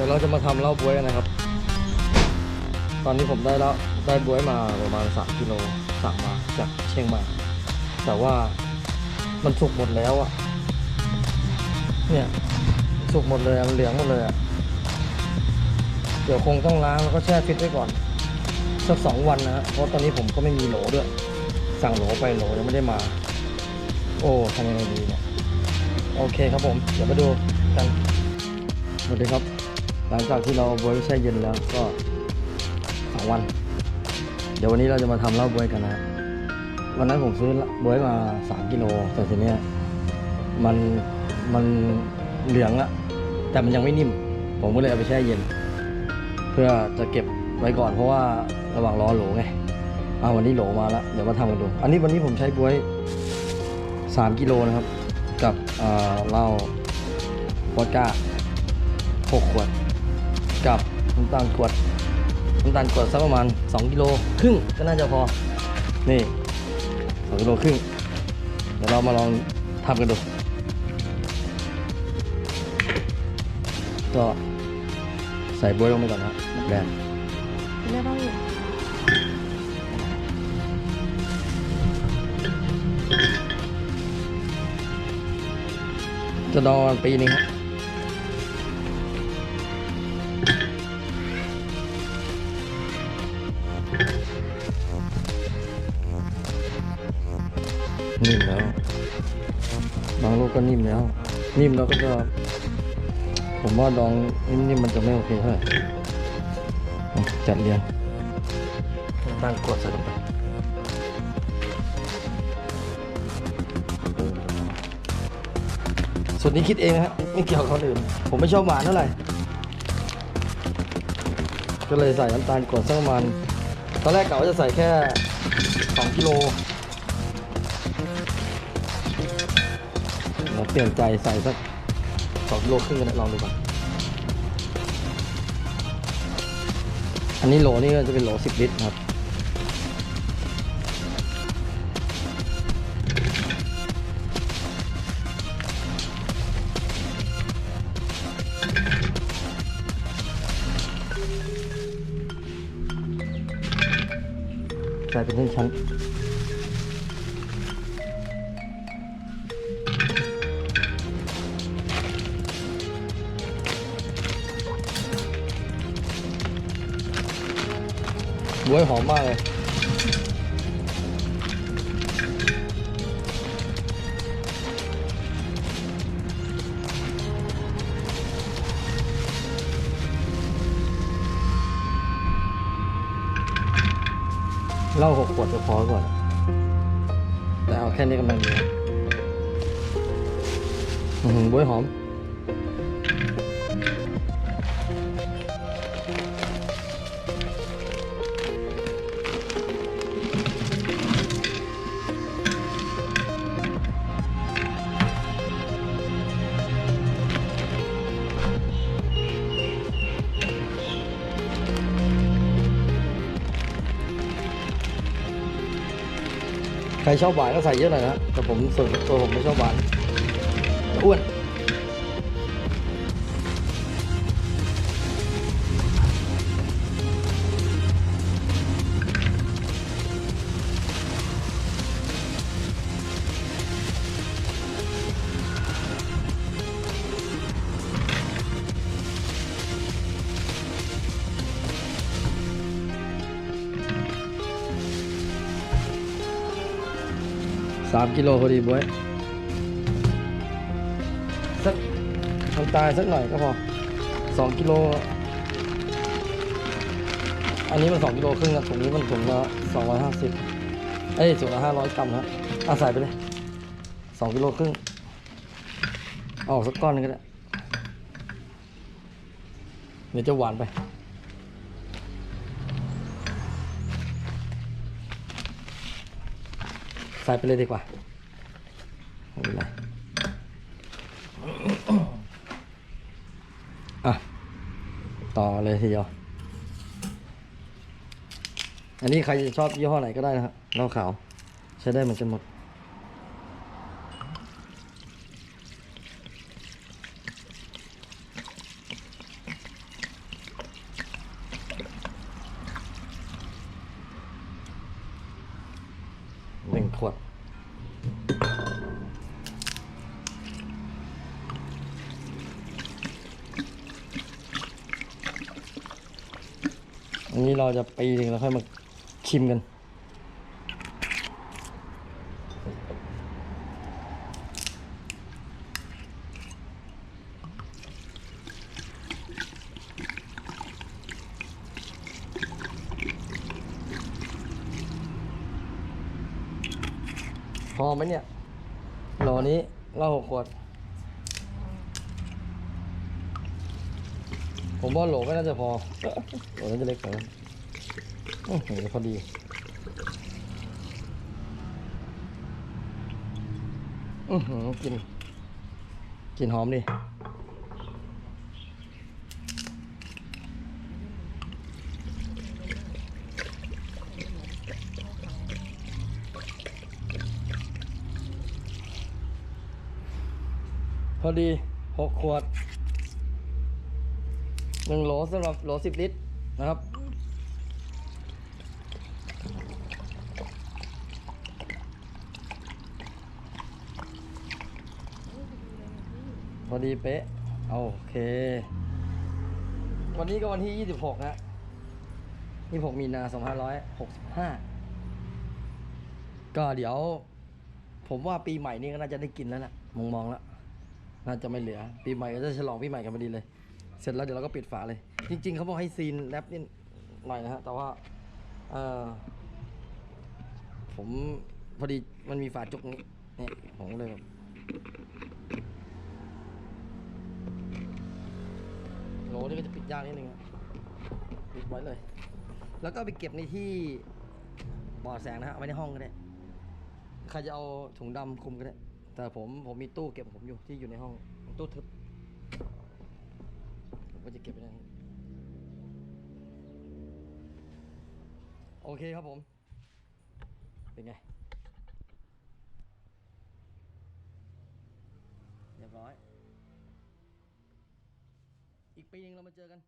ดี๋ยวเราจะมาทำเหล้าบวยกันนะครับ ตอนนี้ผมได้แล้วได้บวยมาประมาณ 3กิโลสั่งมาจากเชียงใหม่ แต่ว่ามันสุกหมดแล้วอะเนี่ยสุกหมดเลยมันเหลืองหมดเลยอะเดี๋ยวคงต้องล้างแล้วก็แช่ฟิตไว้ก่อนสักสองวันนะฮะเพราะตอนนี้ผมก็ไม่มีโหลด้วย สั่งโหลไปโหลยังไม่ได้มา โอ้ทำยังไงดีเนี่ยโอเคครับผม เดี๋ยวมาดูกันสวัสดีครับ หลังจากที่เราบวยแช่เย็นแล้วก็สองวัน เดี๋ยววันนี้เราจะมาทำเหล้าบวยกันนะวันนั้นผมซื้อบวยมาสามกิโลแต่ทีเนี้ยมันมันเหลืองอะแต่มันยังไม่นิ่ม ผมก็เลยเอาไปแช่เย็น เพื่อจะเก็บไว้ก่อนเพราะว่าระหว่างรอโหลไงเอาวันนี้โหลมาแล้วเดี๋ยวมาทำกันดู อันนี้วันนี้ผมใช้บวยสามกิโลนะครับ กับเอ่อเหล้าวอดก้าหกขวด กับน้ำตาลขวดน้ำตาลขวดสักประมาณ 2 กิโลครึ่งก็น่าจะพอ นี่สองกิโลครึ่งเดี๋ยวเรามาลองทำกันดู ก็ใส่บวยลงไปก่อนนะครับแบนเรียกว่าอยู่จะดองประมาณปีหนึงครับ นิ่มแล้ว บางลูกก็นิ่มแล้ว นิ่มแล้วก็จะผมว่าดองนิ่มๆมันจะไม่โอเคเท่าไหร่อะจัดเรียงตั้งกดใส่ลงไปส่วนนี้คิดเองนะฮะไม่เกี่ยวกับคนอื่น ผมไม่ชอบหวานเท่าไหร่ ก็เลยใส่น้ำตาลกรวดสักประมาณตอนแรกกะว่าจะใส่แค่ 2 กิโล เราเปลี่ยนใจใส่สัก2กิโลครึ่งกันนะลองดูก่อนอันนี้โหลนี่ก็จะเป็นโหล10ลิตรครับ ใส่เป็นชั้น บ๊วยหอมมากเลย เหล้าหกขวดจะพอก่อน แต่เอาแค่นี้กำลังดีอือหือบวยหอม ครชอบหวานก็ใส่เยอะหน่อยนะแต่ผมส่วนตัวผมไม่ชอบหวานอ้วน สามกิโลพอดีบวยสักน้ำตาลสักหน่อยก็พอสองกิโล อันนี้มันสองกิโลครึ่งนะถุงนี้มันถุงละสองร้อยห้าสิบเอ้ยถุงละห้าร้อยกรัมครับเอาใส่ไปเลยสองกิโลครึ่งออกสักก้อนนึงก็ได้ เดี๋ยวจะหวานไป ใส่ไปเลยดีกว่าไม่เป็นไรอะ ต่อเลยทีเดียว อันนี้ใครชอบยี่ห้อไหนก็ได้นะครับเหล้าขาว ใช้ได้เหมือนกันหมด อั นนี้เราจะปีหนึ่งแล้วค่อยมาชิมกัน พอไหมเนี่ยโหลนี้เหล้าหกขวด ผมว่าโหลไม่น่าจะพอโหลน่าจะเล็กกว่านั้นอื้อหือพอดี อือหือกิน กินหอมดิพอดีหกขวด หนึ่งโหลสำหรับโหลสิบลิตรนะครับ พอดีเป๊ะ โอเค วันนี้ก็วันที่ยี่สิบหกนะยี่หกมีนาสองพันร้อยหกสิบห้าก็เดี๋ยว ผมว่าปีใหม่นี้ก็น่าจะได้กินแล้วนะมองมองๆแล้ว น่าจะไม่เหลือ ปีใหม่ก็จะฉลองปีใหม่กันพอดีเลย เสร็จแล้วเดี๋ยวเราก็ปิดฝาเลย จริง ๆเขาบอกให้ซีนแรปนิดหน่อยนะฮะแต่ว่าเออผมพอดีมันมีฝาจุกนี้เนี่ยผมเลยแบบโหลนี่ก็จะปิดยากนิดนึงปิดไว้เลย แล้วก็ไปเก็บในที่บ่อแสงนะฮะไว้ในห้องก็ได้ใครจะเอาถุงดำคลุมก็ได้แต่ผมผมมีตู้เก็บผมอยู่ที่อยู่ในห้องตู้ทึบ ผมก็จะเก็บไว้นั้นโอเคครับผม เป็นไง เรียบร้อย อีกปีหนึงเรามาเจอกัน